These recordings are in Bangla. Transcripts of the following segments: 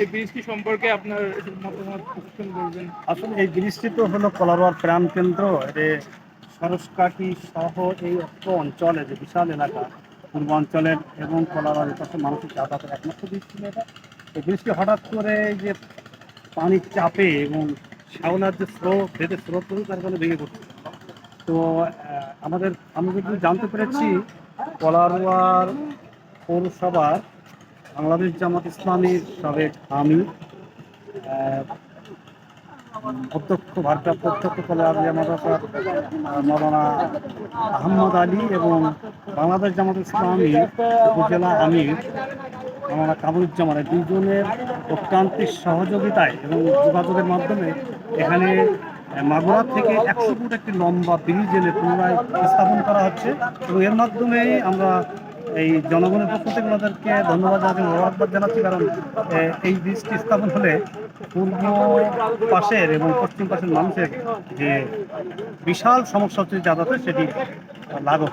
এই ব্রিজটি সম্পর্কে আপনার মতামত আসলে এই ব্রিজটি তো হলো কলারোয়ার প্রাণকেন্দ্র এর সরসকাটি সহ এই অত্র অঞ্চলে যে বিশাল এলাকা পূর্বাঞ্চলের এবং কলারোয়ার পাশে মানুষের যাতায়াতের একমাত্র ব্রিজ ছিল এটা। এই ব্রিজটি হঠাৎ করে যে পানির চাপে এবং শ্যাওলার যে স্রোত ভেদে স্রোত তার ফলে ভেঙে পড়ছে। তো আমাদের, আমি কিন্তু জানতে পেরেছি, কলারোয়ার পৌরসভার বাংলাদেশ জামাত ইসলামীর সাবেক আমি অধ্যক্ষ, ভারপ্রাপ্ত অধ্যক্ষ কলার জামাদার মৌলানা আহম্মদ আলী এবং বাংলাদেশ জামাত ইসলামী উপজেলা আমির মৌলানা কামরুজ্জামান দুজনের অত্যান্তিক সহযোগিতায় এবং যোগাযোগের মাধ্যমে এখানে মাগুরা থেকে একশো ফুট একটি লম্বা ব্রিজ এনে পুনরায় স্থাপন করা হচ্ছে এবং এর মাধ্যমে আমরা এই জনগণের পক্ষ থেকে ওনাদেরকে ধন্যবাদ জানাতে মোবারকবাদ জানাচ্ছি, কারণ এই ব্রিজটি স্থাপন হলে পূর্ব পাশের এবং পশ্চিম পাশের মানুষের যে বিশাল সমস্যা হচ্ছে যাতায়াতের, সেটি লাঘব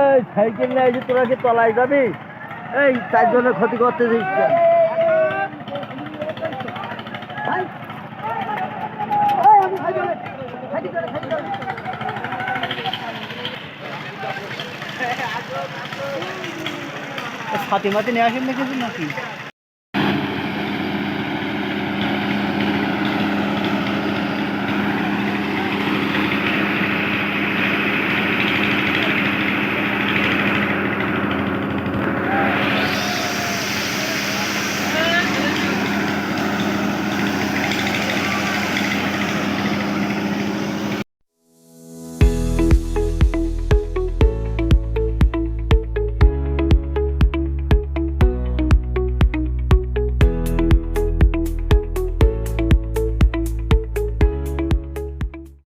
এই সাইকেল নেই এসে তোরা কি তলায় যাবি, এই তার জন্য ক্ষতি করতে দিস ছাতি মাতি নিয়ে আসেন দেখেছেন নাকি?